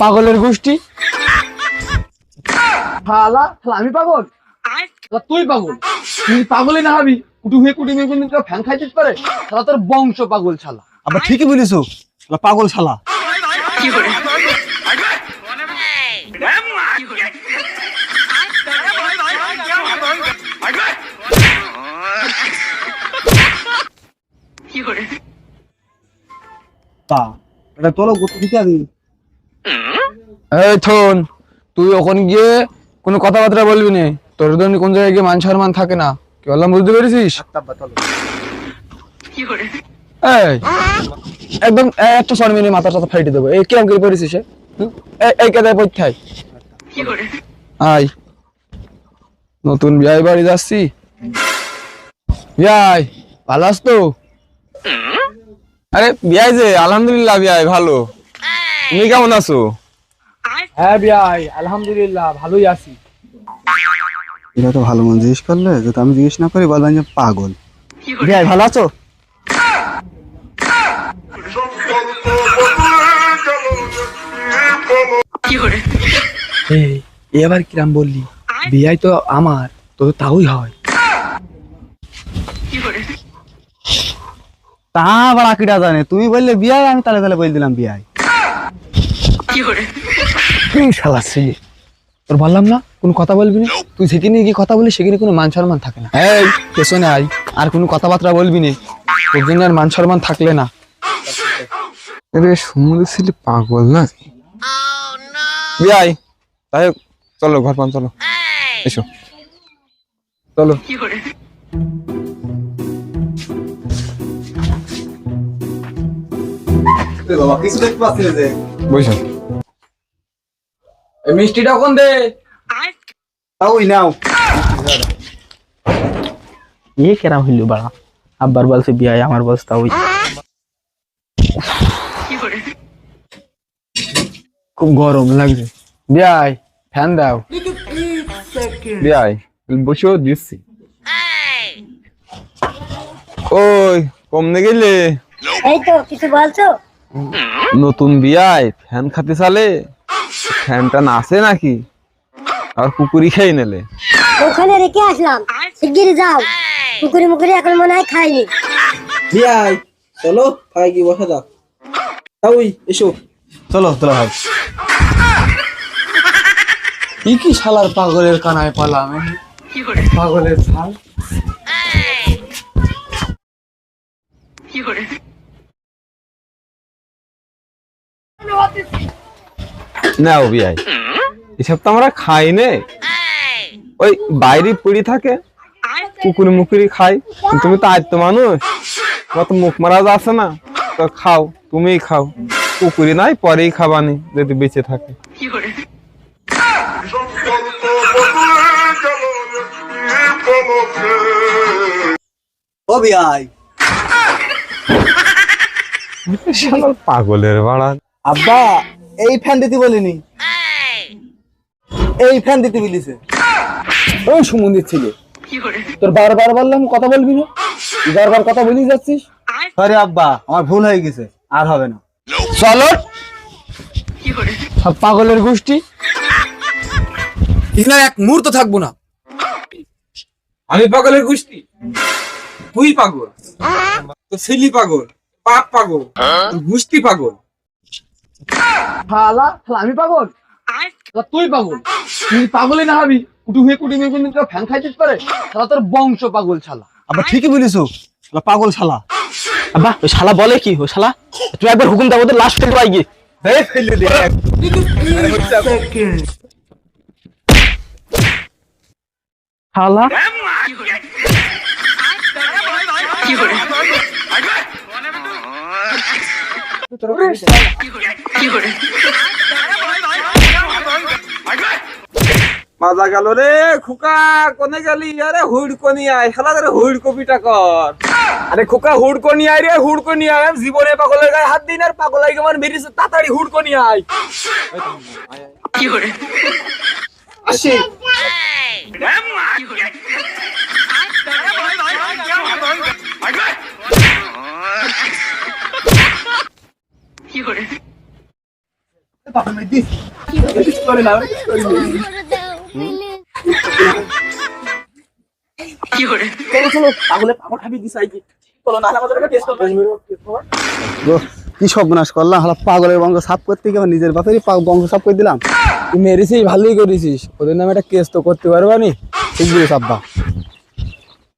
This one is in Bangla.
পাগলের গোষ্ঠী? শালা শালা আমি পাগল? শালা তুই পাগল? তুই পাগলই না হবি। কুটু হয়ে কুটু মেয়ে কেউ ফ্যান খাইতে পারে? শালা তোর বংশ পাগল শালা। আবার ঠিকই বলিস পাগল শালা। তা এটা তোলো গত দিতে আদি এই থন তুই গিয়ে কোনো কথাবার্তা বলবি না। তোর কোন জায়গায় গিয়ে মান সম্মান থাকে না। কি বললাম, বুঝতে পেরেছিস? এই, একদম একটা সর টাথা ফাইটে দেবো। এই করে পড়েছিস এই- পরীক্ষায়। আই নতুন বিয়ে বাড়ি যাচ্ছি। বিয়াই ভালো আছ? তো আরে বিয়াই যে, আলহামদুলিল্লাহ বিয়াই ভালো। তুমি কেমন আছো? হ্যাঁ বিয়াই আলহামদুলিল্লাহ ভালোই আছি। এটা তো ভালো মন জিজ্ঞেস করলে যদি আমি জিজ্ঞেস না করি বলবেন যে পাগল। ভাই ভালো আছো? এই এবার কিরাম বললি? বিয়াই তো আমার তো তাওই হয়। তা বড়া কিটা জানে। তুমি বললে বিয়াই আমি তাহলে তাহলে বলে দিলাম বিয়াই শালা তোর বললাম না কোনো কথা বলবি না? তুই সেখানে গিয়ে কথা বলি সেখানে কোনো মান সম্মান থাকে না। এই পেছনে আয় আর কোনো কথাবার্তা বলবি না। তোর জন্য আর মান সম্মান থাকলে না। আরে সমুদ্র ছেলে পাগল না? বিয়াই তাই চলো ঘর পান চলো। এসো। চলো। বাবা কিছু দেখতে পাচ্ছি যে। বসো। মিষ্টিটা কোন দে? নাও। ইয়ে কেরাম বাড়া। আব্বার বলছে আমার বলছে খুব গরম লাগছে। বিয়াই ফ্যান দাও। বিয়াই বসেও দিচ্ছি। ওই কমনে গেলে। এই তো কিছু বলছো? নতুন বিয়ায় ফ্যান খাতে চালে। ফ্যানটা নাচে নাকি? আর কুকুরি খেয়ে নেলে। ওখানে রেখে আসলাম। শিগগিরই যাও। পুকুরি মুকুরি এখন মনে হয় খাইনি। বিয়াই চলো খাই কি বসে দাও তাওই এসো। চলো চলো ভাই। কি কি শালার পাগলের কানায় পালাম? পাগলের ছাল। নাও বিয়াই এসব তো আমরা খাই নে। ওই বাইরে পড়ি থাকে কুকুরি মুকুরি খাই। তুমি তো আজ তো মানুষ। তোমার তো মুখ মারা আছে না। তো খাও তুমিই খাও। কুকুরি নাই পরেই খাবানি যদি বেঁচে থাকে। পাগলের বাড়া। আব্বা এই ফ্যান দিতে বলিনি। এই ফ্যান দিতে বলিছে। ওই সুমন্দির ছেলে তোর বারবার বললাম কথা বলবি না? বারবার কথা বলি যাচ্ছিস? সরি আব্বা আমার ভুল হয়ে গেছে আর হবে না। চলো। সব পাগলের গোষ্ঠী। এখানে এক মুহূর্ত থাকব না। আমি পাগলের গোষ্ঠী। তুই পাগল। তো ছেলি পাগল পাপ পাগল গোষ্ঠী পাগল। শালা শালা আমি পাগল? তুই পাগল? তুই পাগলই না হবি? কুটু হয়ে কুটু হয়ে কিন্তু ফ্যান খাইছিস পারে? তাহলে তোর বংশ পাগল শালা। আবার ঠিকই বলিস পাগল শালা। আব্বা ওই শালা বলে কি? ও শালা তুই একবার হুকুম দাও ওদের লাস্ট ফেলতে পাই গিয়ে। ফেলে দে। শালা। কি করে शाला মাজা গেল রে খোকা কোনে গেলি? আরে হুড় কোনি আয় শালা রে হুড় কপিটা কর। আরে খোকা হুড় কোনি আয় রে হুড় কোনি আয়। জীবনে পাগলের গায়ে হাত দিন আর পাগল আই আমার মেরিছে তাড়াতাড়ি হুড় কোনি আয়। আসি। দিস আইকি চলো কি সর্বনাশ করলাম? হালা পাগলের বংশ সাফ করতে গিয়ে নিজের বাপেরই বংশ সাফ করে দিলাম। তুই মেরেছিস, ভালোই করেছিস। ওদের নামে একটা কেস তো করতে পারবানি। ঠিক বলেছ আব্বা।